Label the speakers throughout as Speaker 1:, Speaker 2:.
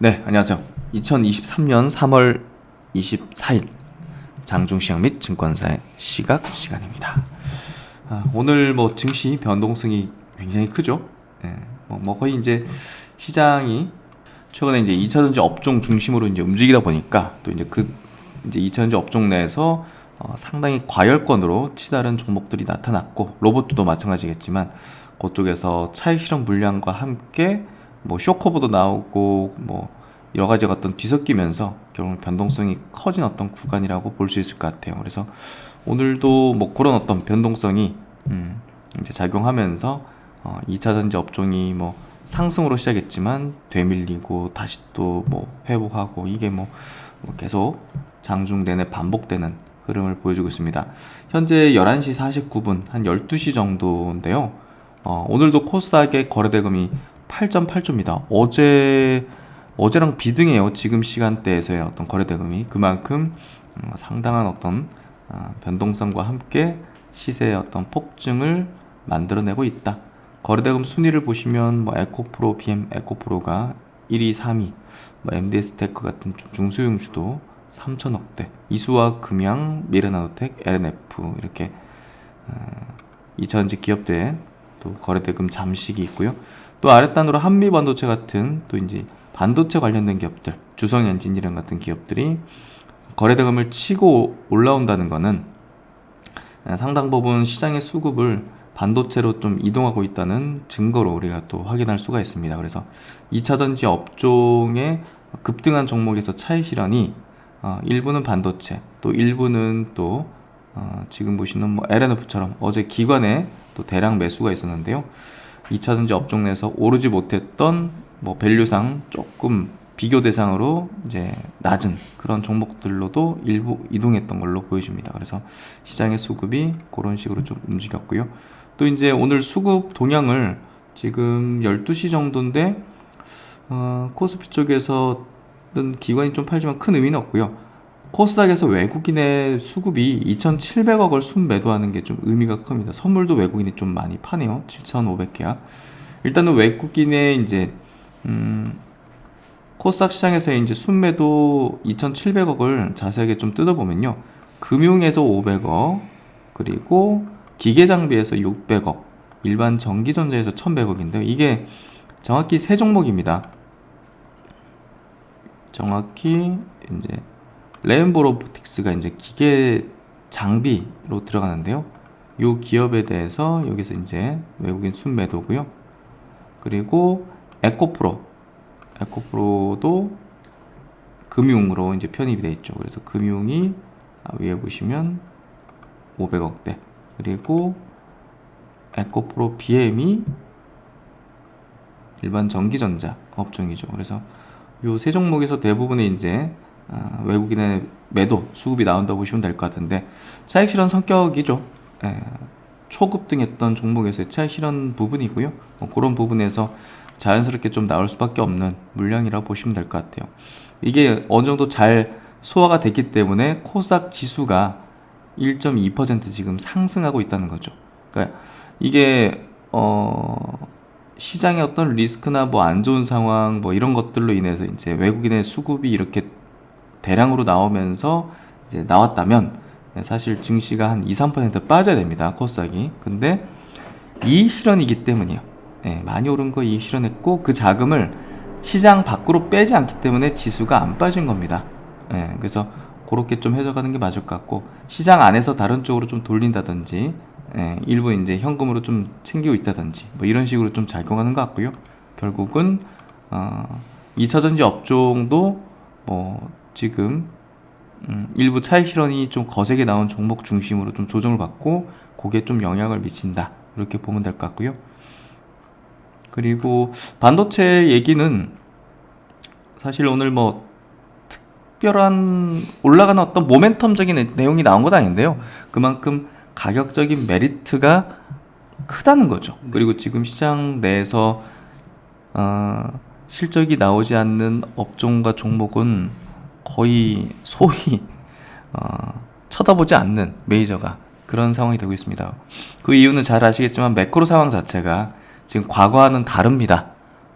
Speaker 1: 네, 안녕하세요. 2023년 3월 24일 장중시장 및 증권사의 시각 시간입니다. 아, 오늘 뭐 증시 변동성이 굉장히 크죠. 네, 뭐, 뭐 거의 이제 시장이 최근에 이제 2차전지 업종 중심으로 이제 움직이다 보니까 또 이제 그 이제 2차전지 업종 내에서 어, 상당히 과열권으로 치달은 종목들이 나타났고 로봇도 마찬가지겠지만 그쪽에서 차익 실험 물량과 함께 뭐 쇼커보도 나오고 뭐 여러 가지가 어떤 뒤섞이면서 결국 변동성이 커진 어떤 구간이라고 볼 수 있을 것 같아요. 그래서 오늘도 뭐 그런 어떤 변동성이 음 이제 작용하면서 어 2차 전지 업종이 뭐 상승으로 시작했지만 되밀리고 다시 또 뭐 회복하고 이게 뭐, 뭐 계속 장중 내내 반복되는 흐름을 보여주고 있습니다. 현재 11시 49분 한 12시 정도인데요. 어, 오늘도 코스닥의 거래대금이 8.8조입니다. 어제 어제랑 비등해요. 지금 시간대에서의 어떤 거래 대금이 그만큼 어, 상당한 어떤 어, 변동성과 함께 시세의 어떤 폭증을 만들어내고 있다. 거래대금 순위를 보시면 뭐 에코프로, BM 에코프로가 1위, 3위, 뭐 MDS 테크 같은 좀 중소형주도 3천억대, 이수와 금양, 미래나노텍, LNF 이렇게 어, 2차전지 기업들 또 거래대금 잠식이 있고요. 또 아랫단으로 한미반도체 같은 또 이제 반도체 관련된 기업들, 주성 엔지니어링 같은 기업들이 거래대금을 치고 올라온다는 것은 상당 부분 시장의 수급을 반도체로 좀 이동하고 있다는 증거로 우리가 또 확인할 수가 있습니다. 그래서 2차전지 업종의 급등한 종목에서 차익 실현이 어, 일부는 반도체, 또 일부는 또 어, 지금 보시는 뭐 LNF처럼 어제 기관에 또 대량 매수가 있었는데요. 2차전지 업종 내에서 오르지 못했던 뭐 밸류상 조금 비교 대상으로 이제 낮은 그런 종목들로도 일부 이동했던 걸로 보여집니다. 그래서 시장의 수급이 그런 식으로 좀 움직였고요. 또 이제 오늘 수급 동향을 지금 12시 정도인데 어, 코스피 쪽에서는 기관이 좀 팔지만 큰 의미는 없고요. 코스닥에서 외국인의 수급이 2,700억을 순매도하는 게 좀 의미가 큽니다. 선물도 외국인이 좀 많이 파네요. 7,500개야. 일단은 외국인의 이제 음, 코스닥 시장에서의 이제 순매도 2,700억을 자세하게 좀 뜯어보면요. 금융에서 500억, 그리고 기계 장비에서 600억, 일반 전기 전자에서 1,100억인데요. 이게 정확히 세 종목입니다. 정확히 이제 레인보 로보틱스가 이제 기계 장비로 들어가는데요. 이 기업에 대해서 여기서 이제 외국인 순매도고요. 그리고 에코프로, 에코프로도 금융으로 이제 편입이 되어 있죠. 그래서 금융이 위에 보시면 500억대, 그리고 에코프로 BM이 일반 전기전자 업종이죠. 그래서 이세 종목에서 대부분의 이제 아, 외국인의 매도 수급이 나온다고 보시면 될 것 같은데 차익 실현 성격이죠. 예, 초급 등 했던 종목에서의 차익 실현 부분이고요. 뭐 그런 부분에서 자연스럽게 좀 나올 수밖에 없는 물량이라고 보시면 될 것 같아요. 이게 어느 정도 잘 소화가 됐기 때문에 코스닥 지수가 1.2% 지금 상승하고 있다는 거죠. 그러니까 이게 어 시장의 어떤 리스크나 뭐 안 좋은 상황 뭐 이런 것들로 인해서 이제 외국인의 수급이 이렇게 대량으로 나오면서 이제 나왔다면 사실 증시가 한 2, 3% 빠져야 됩니다. 코스닥이. 근데 이 실현이기 때문이에요. 네, 많이 오른 거이 실현했고 그 자금을 시장 밖으로 빼지 않기 때문에 지수가 안 빠진 겁니다. 네, 그래서 그렇게 좀 해석하는 게 맞을 것 같고 시장 안에서 다른 쪽으로 좀 돌린다든지 예, 일부 이제 현금으로 좀 챙기고 있다든지 뭐 이런 식으로 좀 작용하는 것 같고요. 결국은 어, 2차전지 업종도 뭐 지금 음, 일부 차익 실현이 좀 거세게 나온 종목 중심으로 좀 조정을 받고 그게 좀 영향을 미친다 이렇게 보면 될 것 같고요. 그리고 반도체 얘기는 사실 오늘 뭐 특별한 올라가는 어떤 모멘텀적인 내용이 나온 건 아닌데요. 그만큼 가격적인 메리트가 크다는 거죠. 그리고 지금 시장 내에서 어, 실적이 나오지 않는 업종과 종목은 거의 소위 어, 쳐다보지 않는 메이저가 그런 상황이 되고 있습니다. 그 이유는 잘 아시겠지만 매크로 상황 자체가 지금 과거와는 다릅니다.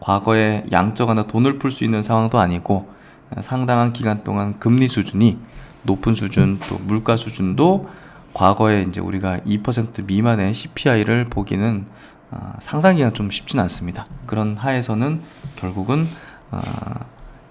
Speaker 1: 과거에 양적 하나 돈을 풀 수 있는 상황도 아니고 어, 상당한 기간 동안 금리 수준이 높은 수준 또 물가 수준도 과거에 이제 우리가 2% 미만의 CPI를 보기는 어, 상당히 좀 쉽진 않습니다. 그런 하에서는 결국은 어,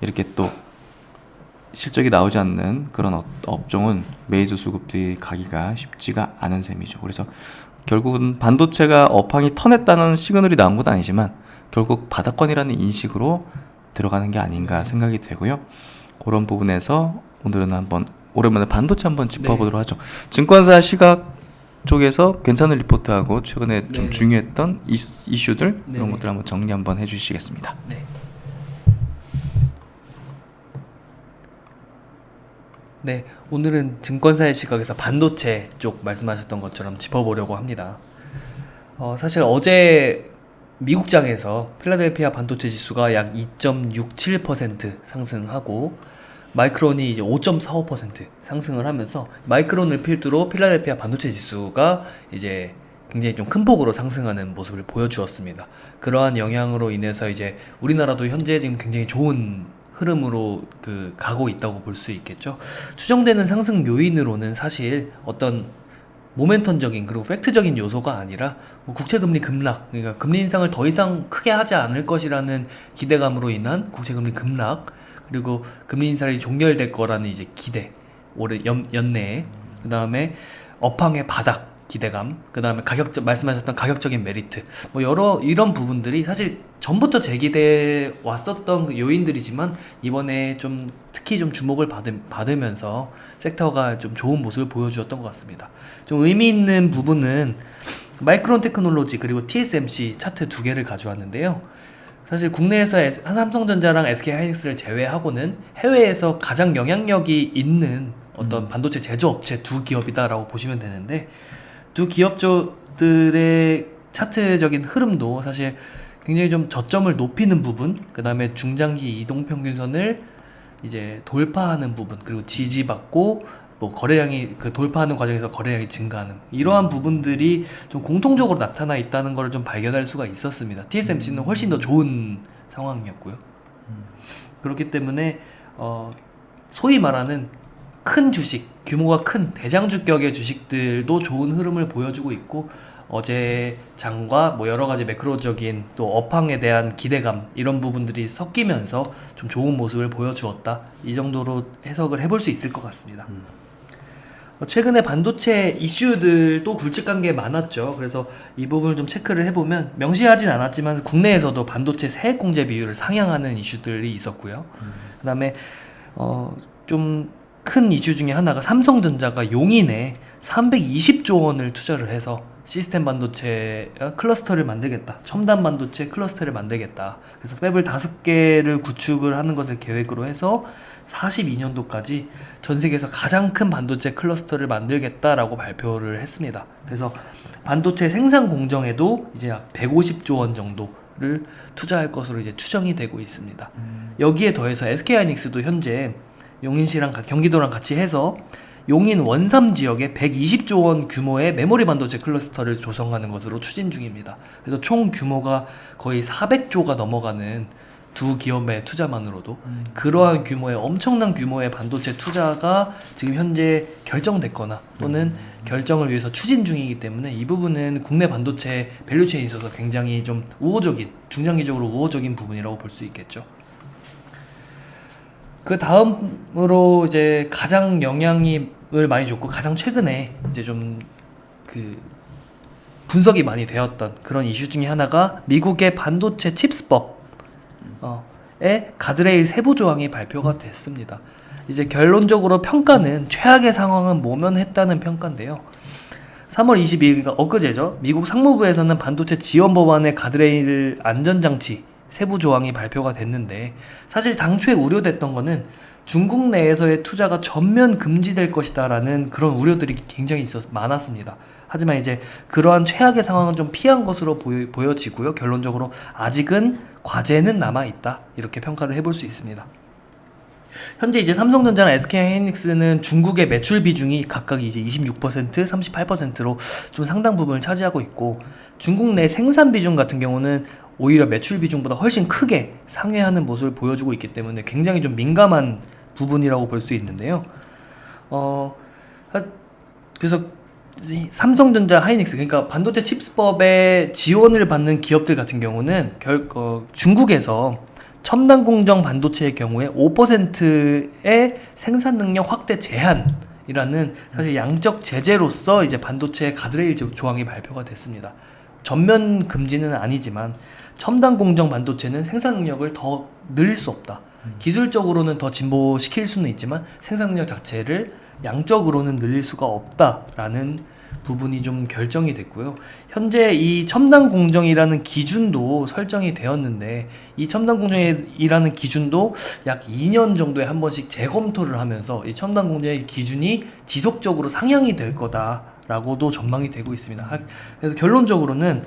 Speaker 1: 이렇게 또 실적이 나오지 않는 그런 업- 업종은 메이저 수급들이 가기가 쉽지가 않은 셈이죠. 그래서 결국은 반도체가 업황이 턴했다는 시그널이 나온 건 아니지만 결국 바닥권이라는 인식으로 들어가는 게 아닌가 생각이 되고요. 그런 부분에서 오늘은 한번 오랜만에 반도체 한번 짚어보도록 하죠. 증권사 시각 쪽에서 괜찮은 리포트하고 최근에 좀
Speaker 2: 네.
Speaker 1: 중요했던 이스- 이슈들
Speaker 2: 네,
Speaker 1: 이런
Speaker 2: 네.
Speaker 1: 것들 한번 정리 한번 해주시겠습니다.
Speaker 2: 네. 네, 오늘은 증권사의 시각에서 반도체 쪽 말씀하셨던 것처럼 짚어보려고 합니다. 어, 사실 어제 미국장에서 필라델피아 반도체 지수가 약 2.67% 상승하고 마이크론이 이제 5.45% 상승을 하면서 마이크론을 필두로 필라델피아 반도체 지수가 이제 굉장히 좀 큰 폭으로 상승하는 모습을 보여주었습니다. 그러한 영향으로 인해서 이제 우리나라도 현재 지금 굉장히 좋은 흐름으로 그 가고 있다고 볼 수 있겠죠. 추정되는 상승 요인으로는 사실 어떤 모멘텀적인 그리고 팩트적인 요소가 아니라 뭐 국채 금리 급락, 그러니까 금리 인상을 더 이상 크게 하지 않을 것이라는 기대감으로 인한 국채 금리 급락, 그리고 금리 인상이 종결될 거라는 이제 기대, 올해 연, 연내에 그 다음에 업황의 바닥 기대감, 그 다음에 가격 말씀하셨던 가격적인 메리트, 뭐 여러 이런 부분들이 사실 전부터 제기돼 왔었던 그 요인들이지만 이번에 좀 특히 좀 주목을 받으, 받으면서 섹터가 좀 좋은 모습을 보여주었던 것 같습니다. 좀 의미 있는 부분은 마이크론 테크놀로지 그리고 TSMC 차트 두 개를 가져왔는데요. 사실 국내에서 삼성전자랑 SK하이닉스를 제외하고는 해외에서 가장 영향력이 있는 어떤 반도체 제조업체 두 기업이다라고 보시면 되는데 두 기업들의 차트적인 흐름도 사실 굉장히 좀 저점을 높이는 부분, 그 다음에 중장기 이동 평균선을 이제 돌파하는 부분, 그리고 지지받고 뭐 거래량이 그 돌파하는 과정에서 거래량이 증가하는 이러한 부분들이 좀 공통적으로 나타나 있다는 것을 좀 발견할 수가 있었습니다. TSMC는 훨씬 더 좋은 상황이었고요. 그렇기 때문에 어 소위 말하는 큰 주식, 규모가 큰 대장주격의 주식들도 좋은 흐름을 보여주고 있고 어제 장과 뭐 여러 가지 매크로적인 또 업황에 대한 기대감 이런 부분들이 섞이면서 좀 좋은 모습을 보여주었다 이 정도로 해석을 해볼 수 있을 것 같습니다. 어, 최근에 반도체 이슈들도 굵직한 게 많았죠. 그래서 이 부분을 좀 체크를 해보면 명시하진 않았지만 국내에서도 반도체 세액 공제 비율을 상향하는 이슈들이 있었고요. 그다음에 어, 좀 큰 이슈 중에 하나가 삼성전자가 용인에 320조 원을 투자를 해서 시스템 반도체 어, 클러스터를 만들겠다. 첨단 반도체 클러스터를 만들겠다. 그래서 팹을 다섯 개를 구축을 하는 것을 계획으로 해서 42년도까지 전 세계에서 가장 큰 반도체 클러스터를 만들겠다라고 발표를 했습니다. 그래서 반도체 생산 공정에도 이제 약 150조 원 정도 를 투자할 것으로 이제 추정이 되고 있습니다. 여기에 더해서 SK하이닉스도 현재 용인시랑 가- 경기도랑 같이 해서 용인 원삼 지역에 120조 원 규모의 메모리 반도체 클러스터를 조성하는 것으로 추진 중입니다. 그래서 총 규모가 거의 400조가 넘어가는 두 기업의 투자만으로도 그러한 규모의 엄청난 규모의 반도체 투자가 지금 현재 결정됐거나 또는 결정을 위해서 추진 중이기 때문에 이 부분은 국내 반도체 밸류체인에 있어서 굉장히 좀 우호적인 중장기적으로 우호적인 부분이라고 볼 수 있겠죠. 그 다음으로 이제 가장 영향을 많이 줬고 가장 최근에 이제 좀 그 분석이 많이 되었던 그런 이슈 중에 하나가 미국의 반도체 칩스법 어, 의 가드레일 세부 조항이 발표가 됐습니다. 이제 결론적으로 평가는 최악의 상황은 모면했다는 평가인데요. 3월 22일가 엊그제죠. 미국 상무부에서는 반도체 지원 법안의 가드레일 안전장치 세부 조항이 발표가 됐는데 사실 당초에 우려됐던 거는 중국 내에서의 투자가 전면 금지될 것이다라는 그런 우려들이 굉장히 있었 많았습니다. 하지만 이제 그러한 최악의 상황은 좀 피한 것으로 보여, 보여지고요. 결론적으로 아직은 과제는 남아 있다 이렇게 평가를 해볼 수 있습니다. 현재 이제 삼성전자나 SK하이닉스는 중국의 매출 비중이 각각 이제 26%, 38%로 좀 상당 부분을 차지하고 있고 중국 내 생산 비중 같은 경우는 오히려 매출 비중보다 훨씬 크게 상회하는 모습을 보여주고 있기 때문에 굉장히 좀 민감한 부분이라고 볼 수 있는데요. 어, 하- 그래서 이 삼성전자, 하이닉스 그러니까 반도체 칩스법에 지원을 받는 기업들 같은 경우는 결, 어, 중국에서 첨단 공정 반도체의 경우에 5%의 생산 능력 확대 제한 이라는 사실 양적 제재로서 이제 반도체 가드레일 조- 조항이 발표가 됐습니다. 전면 금지는 아니지만 첨단 공정 반도체는 생산 능력을 더 늘릴 수 없다. 기술적으로는 더 진보시킬 수는 있지만 생산 능력 자체를 양적으로는 늘릴 수가 없다라는 부분이 좀 결정이 됐고요. 현재 이 첨단 공정이라는 기준도 설정이 되었는데 이 첨단 공정이라는 기준도 약 2년 정도에 한 번씩 재검토를 하면서 이 첨단 공정의 기준이 지속적으로 상향이 될 거다 라고도 전망이 되고 있습니다. 하- 그래서 결론적으로는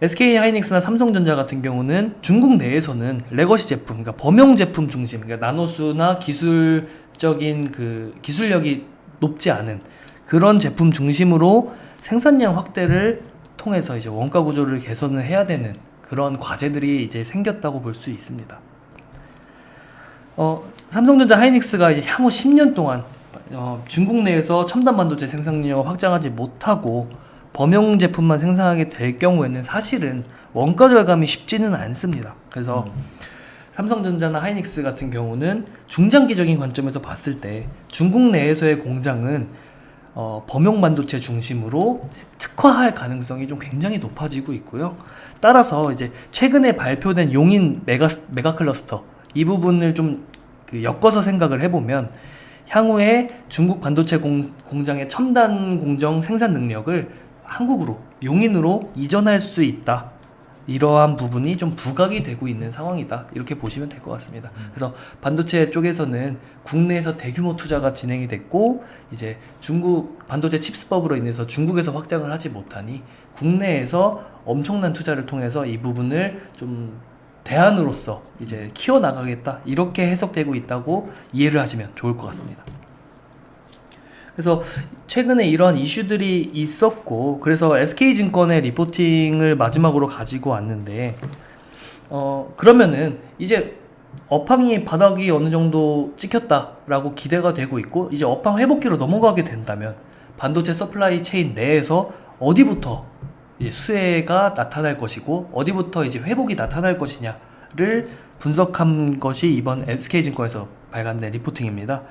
Speaker 2: SK 하이닉스나 삼성전자 같은 경우는 중국 내에서는 레거시 제품, 그러니까 범용 제품 중심, 그러니까 나노수나 기술적인 그 기술력이 높지 않은 그런 제품 중심으로 생산량 확대를 통해서 이제 원가 구조를 개선을 해야 되는 그런 과제들이 이제 생겼다고 볼 수 있습니다. 어, 삼성전자 하이닉스가 이제 향후 10년 동안 어, 중국 내에서 첨단 반도체 생산력을 확장하지 못하고 범용 제품만 생산하게 될 경우에는 사실은 원가 절감이 쉽지는 않습니다. 그래서 삼성전자나 하이닉스 같은 경우는 중장기적인 관점에서 봤을 때 중국 내에서의 공장은 어, 범용 반도체 중심으로 특화할 가능성이 좀 굉장히 높아지고 있고요. 따라서 이제 최근에 발표된 용인 메가 메가 클러스터 이 부분을 좀 그 엮어서 생각을 해보면 향후에 중국 반도체 공, 공장의 첨단 공정 생산 능력을 한국으로 용인으로 이전할 수 있다. 이러한 부분이 좀 부각이 되고 있는 상황이다. 이렇게 보시면 될 것 같습니다. 그래서 반도체 쪽에서는 국내에서 대규모 투자가 진행이 됐고 이제 중국 반도체 칩스법으로 인해서 중국에서 확장을 하지 못하니 국내에서 엄청난 투자를 통해서 이 부분을 좀 대안으로서 이제 키워 나가겠다 이렇게 해석되고 있다고 이해를 하시면 좋을 것 같습니다. 그래서 최근에 이러한 이슈들이 있었고 그래서 SK증권의 리포팅을 마지막으로 가지고 왔는데 어 그러면은 이제 업황이 바닥이 어느 정도 찍혔다라고 기대가 되고 있고 이제 업황 회복기로 넘어가게 된다면 반도체 서플라이 체인 내에서 어디부터 수혜가 나타날 것이고 어디부터 이제 회복이 나타날 것이냐를 분석한 것이 이번 SK증권에서 발간된 리포팅입니다.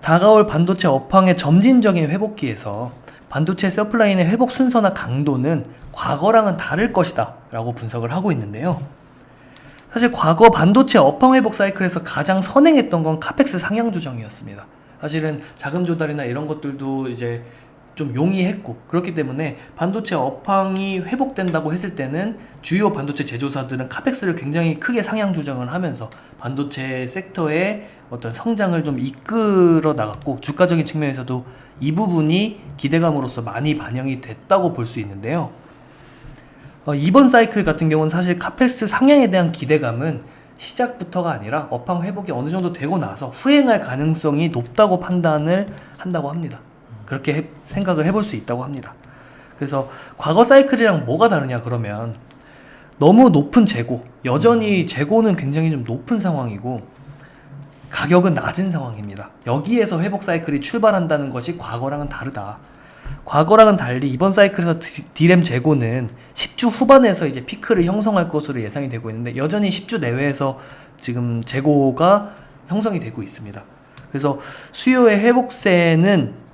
Speaker 2: 다가올 반도체 업황의 점진적인 회복기에서 반도체 서플라인의 회복 순서나 강도는 과거랑은 다를 것이다 라고 분석을 하고 있는데요. 사실 과거 반도체 업황 회복 사이클에서 가장 선행했던 건 카펙스 상향 조정이었습니다. 사실은 자금 조달이나 이런 것들도 이제 좀 용이했고 그렇기 때문에 반도체 업황이 회복된다고 했을 때는 주요 반도체 제조사들은 카펙스를 굉장히 크게 상향 조정을 하면서 반도체 섹터의 어떤 성장을 좀 이끌어 나갔고 주가적인 측면에서도 이 부분이 기대감으로서 많이 반영이 됐다고 볼 수 있는데요. 어, 이번 사이클 같은 경우는 사실 카펙스 상향에 대한 기대감은 시작부터가 아니라 업황 회복이 어느 정도 되고 나서 후행할 가능성이 높다고 판단을 한다고 합니다. 그렇게 해- 생각을 해볼 수 있다고 합니다. 그래서 과거 사이클이랑 뭐가 다르냐 그러면 너무 높은 재고, 여전히 재고는 굉장히 좀 높은 상황이고 가격은 낮은 상황입니다. 여기에서 회복 사이클이 출발한다는 것이 과거랑은 다르다. 과거랑은 달리 이번 사이클에서 디- 디램 재고는 10주 후반에서 이제 피크를 형성할 것으로 예상이 되고 있는데 여전히 10주 내외에서 지금 재고가 형성이 되고 있습니다. 그래서 수요의 회복세는 아,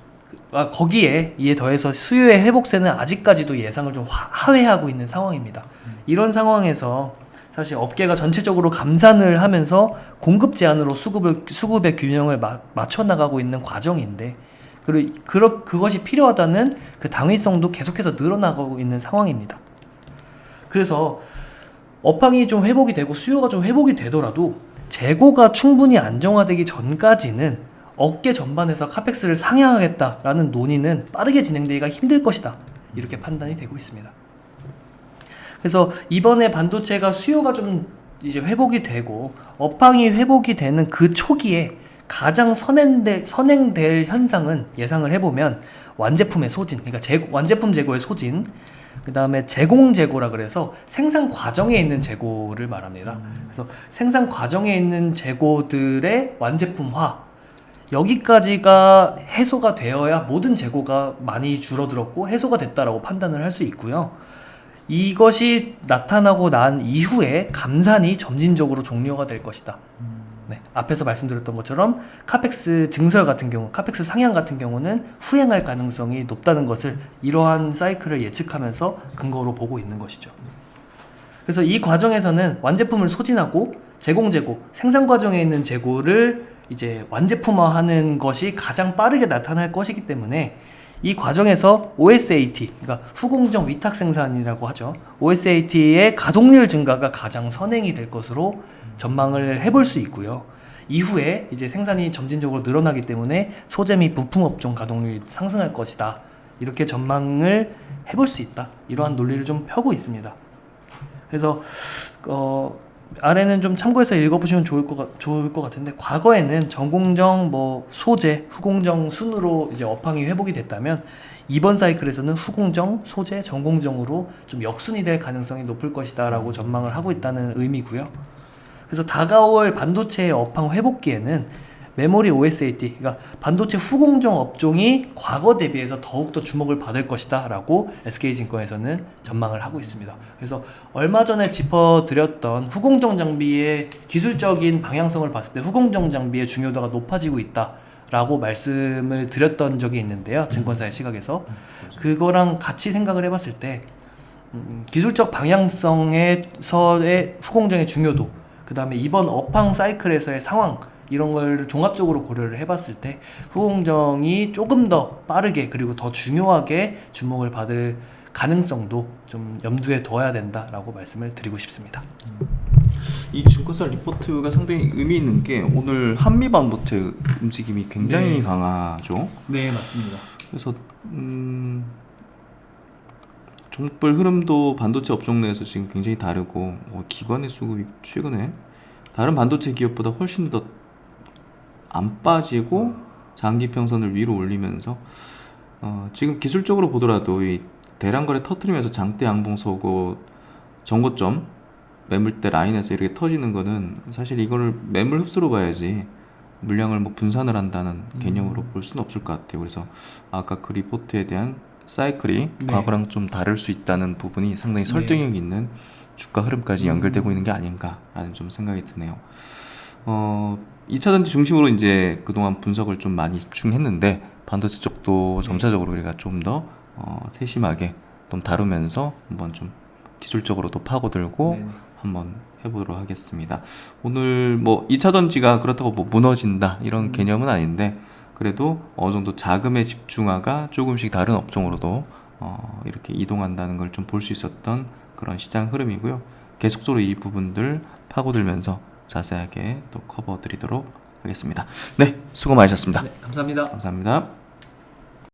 Speaker 2: 거기에 이에 더해서 수요의 회복세는 아직까지도 예상을 좀 하- 하회하고 있는 상황입니다. 이런 상황에서 사실 업계가 전체적으로 감산을 하면서 공급 제한으로 수급을 수급의 균형을 마, 맞춰 나가고 있는 과정인데 그리고 그러, 그것이 필요하다는 그 당위성도 계속해서 늘어나가고 있는 상황입니다. 그래서 업황이 좀 회복이 되고 수요가 좀 회복이 되더라도 재고가 충분히 안정화되기 전까지는 업계 전반에서 카펙스를 상향하겠다라는 논의는 빠르게 진행되기가 힘들 것이다. 이렇게 판단이 되고 있습니다. 그래서 이번에 반도체가 수요가 좀 이제 회복이 되고 업황이 회복이 되는 그 초기에 가장 선행될, 선행될 현상은 예상을 해보면 완제품의 소진, 그러니까 재고, 완제품 재고의 소진, 그 다음에 제공 재고라 그래서 생산 과정에 있는 재고를 말합니다. 그래서 생산 과정에 있는 재고들의 완제품화 여기까지가 해소가 되어야 모든 재고가 많이 줄어들었고 해소가 됐다라고 판단을 할 수 있고요. 이것이 나타나고 난 이후에 감산이 점진적으로 종료가 될 것이다. 네, 앞에서 말씀드렸던 것처럼 카펙스 증설 같은 경우, 카펙스 상향 같은 경우는 후행할 가능성이 높다는 것을 이러한 사이클을 예측하면서 근거로 보고 있는 것이죠. 그래서 이 과정에서는 완제품을 소진하고 제공 재고, 생산 과정에 있는 재고를 이제 완제품화하는 것이 가장 빠르게 나타날 것이기 때문에 이 과정에서 OSAT, 그러니까 후공정 위탁 생산이라고 하죠. OSAT의 가동률 증가가 가장 선행이 될 것으로 전망을 해볼 수 있고요. 이후에 이제 생산이 점진적으로 늘어나기 때문에 소재 및 부품 업종 가동률이 상승할 것이다. 이렇게 전망을 해볼 수 있다. 이러한 논리를 좀 펴고 있습니다. 그래서 어 아래는 좀 참고해서 읽어보시면 좋을 것 같- 좋을 것 같은데 과거에는 전공정 뭐 소재 후공정 순으로 이제 업황이 회복이 됐다면 이번 사이클에서는 후공정 소재 전공정으로 좀 역순이 될 가능성이 높을 것이다라고 전망을 하고 있다는 의미고요. 그래서 다가올 반도체의 업황 회복기에는 메모리 OSAT, 그러니까 반도체 후공정 업종이 과거 대비해서 더욱더 주목을 받을 것이다 라고 SK증권에서는 전망을 하고 있습니다. 그래서 얼마 전에 짚어드렸던 후공정 장비의 기술적인 방향성을 봤을 때 후공정 장비의 중요도가 높아지고 있다 라고 말씀을 드렸던 적이 있는데요. 증권사의 시각에서 그거랑 같이 생각을 해봤을 때 음, 기술적 방향성에서의 후공정의 중요도, 그 다음에 이번 업황 사이클에서의 상황 이런 걸 종합적으로 고려를 해봤을 때 후공정이 조금 더 빠르게 그리고 더 중요하게 주목을 받을 가능성도 좀 염두에 둬야 된다라고 말씀을 드리고 싶습니다.
Speaker 1: 이 증권사 리포트가 상당히 의미 있는 게 오늘 한미 반도체 움직임이 굉장히
Speaker 2: 네.
Speaker 1: 강하죠.
Speaker 2: 네 맞습니다.
Speaker 1: 그래서 음, 종목별 흐름도 반도체 업종 내에서 지금 굉장히 다르고 어, 기관의 수급이 최근에 다른 반도체 기업보다 훨씬 더 안 빠지고 장기 평선을 위로 올리면서 어, 지금 기술적으로 보더라도 이 대량거래 터트리면서 장대 양봉 서고 정고점 매물대 라인에서 이렇게 터지는 거는 사실 이거를 매물 흡수로 봐야지 물량을 뭐 분산을 한다는 개념으로 볼 수는 없을 것 같아요. 그래서 아까 그 리포트에 대한 사이클이
Speaker 2: 네.
Speaker 1: 과거랑 좀 다를 수 있다는 부분이 상당히
Speaker 2: 네.
Speaker 1: 설득력 있는 주가 흐름까지 연결되고 있는 게 아닌가라는 좀 생각이 드네요. 어, 2차 전지 중심으로 이제 그동안 분석을 좀 많이 집중했는데 반도체 쪽도
Speaker 2: 네.
Speaker 1: 점차적으로 우리가 좀 더 어, 세심하게 좀 다루면서 한번 좀 기술적으로도 파고들고
Speaker 2: 네네.
Speaker 1: 한번 해보도록 하겠습니다. 오늘 뭐 2차 전지가 그렇다고 뭐 무너진다 이런
Speaker 2: 음.
Speaker 1: 개념은 아닌데 그래도 어느 정도 자금의 집중화가 조금씩 다른 업종으로도 어, 이렇게 이동한다는 걸 좀 볼 수 있었던 그런 시장 흐름이고요. 계속적으로 이 부분들 파고들면서 자세하게 또 커버 드리도록 하겠습니다. 네, 수고 많으셨습니다.
Speaker 2: 네, 감사합니다.
Speaker 1: 감사합니다.